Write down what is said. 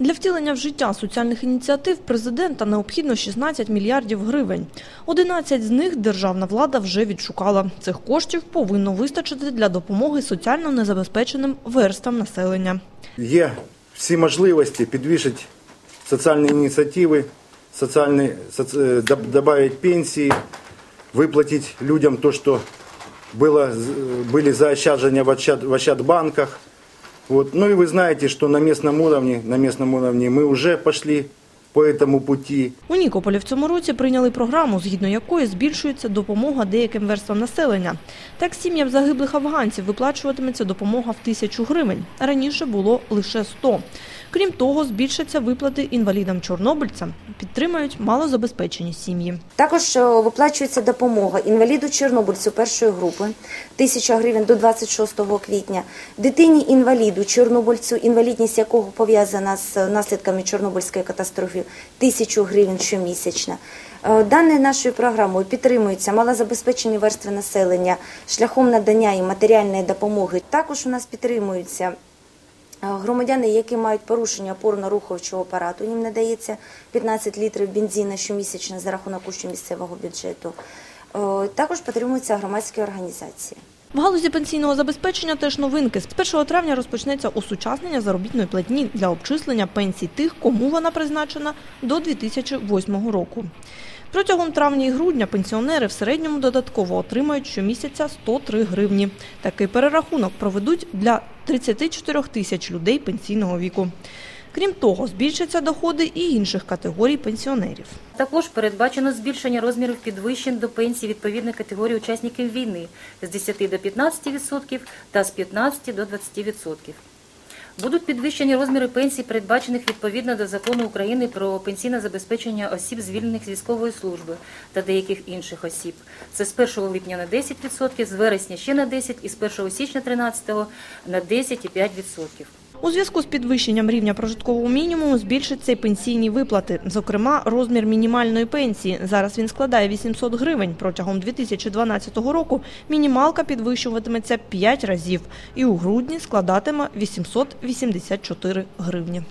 Для втілення в життя соціальних ініціатив президента необхідно 16 мільярдів гривень. 11 з них державна влада вже відшукала. Цих коштів повинно вистачити для допомоги соціально незабезпеченим верстам населення. Є всі можливості підвищити соціальні ініціативи, соціальні, соц, е, пенсії, виплатити людям те, що було, з- були заощадження в, Ощад, в Ощадбанках. Вот. Ну и вы знаете, что на местном уровне, на местном уровне мы уже пошли по этому пути. У Нікополі в цьому році прийняли програму, згідно якої збільшується допомога деяким верствам населення. Так сім'ям загиблих афганців виплачуватиметься допомога в тисячу гривень. Раніше було лише 100. Крім того, збільшаться виплати інвалідам-чорнобильцям, підтримають малозабезпечені сім'ї. Також е, виплачується допомога інваліду Чорнобильцю першої групи 1000 гривень до 26 квітня, дитині інваліду Чорнобильцю, інвалідність якого пов'язана з наслідками Чорнобильської катастрофи 1000 гривень щомісячно. Е, Даною нашою програмою підтримуються малозабезпечені верстви населення шляхом надання їм матеріальної допомоги. Також у нас підтримуються Громадяни, які мають порушення опорно-рухового апарату, їм надається 15 літрів бензину щомісячно за рахунок коштів місцевого бюджету. Е, Також підтримуються громадські організації. В галузі пенсійного забезпечення теж новинки. З 1 травня розпочнеться осучаснення заробітної платні для обчислення пенсій тих, кому вона призначена до 2008 року. Протягом травня і грудня пенсіонери в середньому додатково отримають щомісяця 103 гривні. Такий перерахунок проведуть для 34 тисяч людей пенсійного віку. Крім того, збільшаться доходи і інших категорій пенсіонерів. Також передбачено збільшення розмірів підвищень до пенсій відповідної категорії учасників війни з 10 до 15% та з 15 до 20%. Будуть підвищені розміри пенсій, передбачених відповідно до закону України про пенсійне забезпечення осіб, звільнених з військової служби та деяких інших осіб. Це з 1 липня на 10%, з вересня ще на 10% і з 1 січня 13 на 10,5%. У зв'язку з підвищенням рівня прожиткового мінімуму збільшаться й пенсійні виплати. Зокрема, розмір мінімальної пенсії. Зараз він складає 800 гривень. Протягом 2012 року мінімалка підвищуватиметься 5 разів і у грудні складатиме 884 гривні.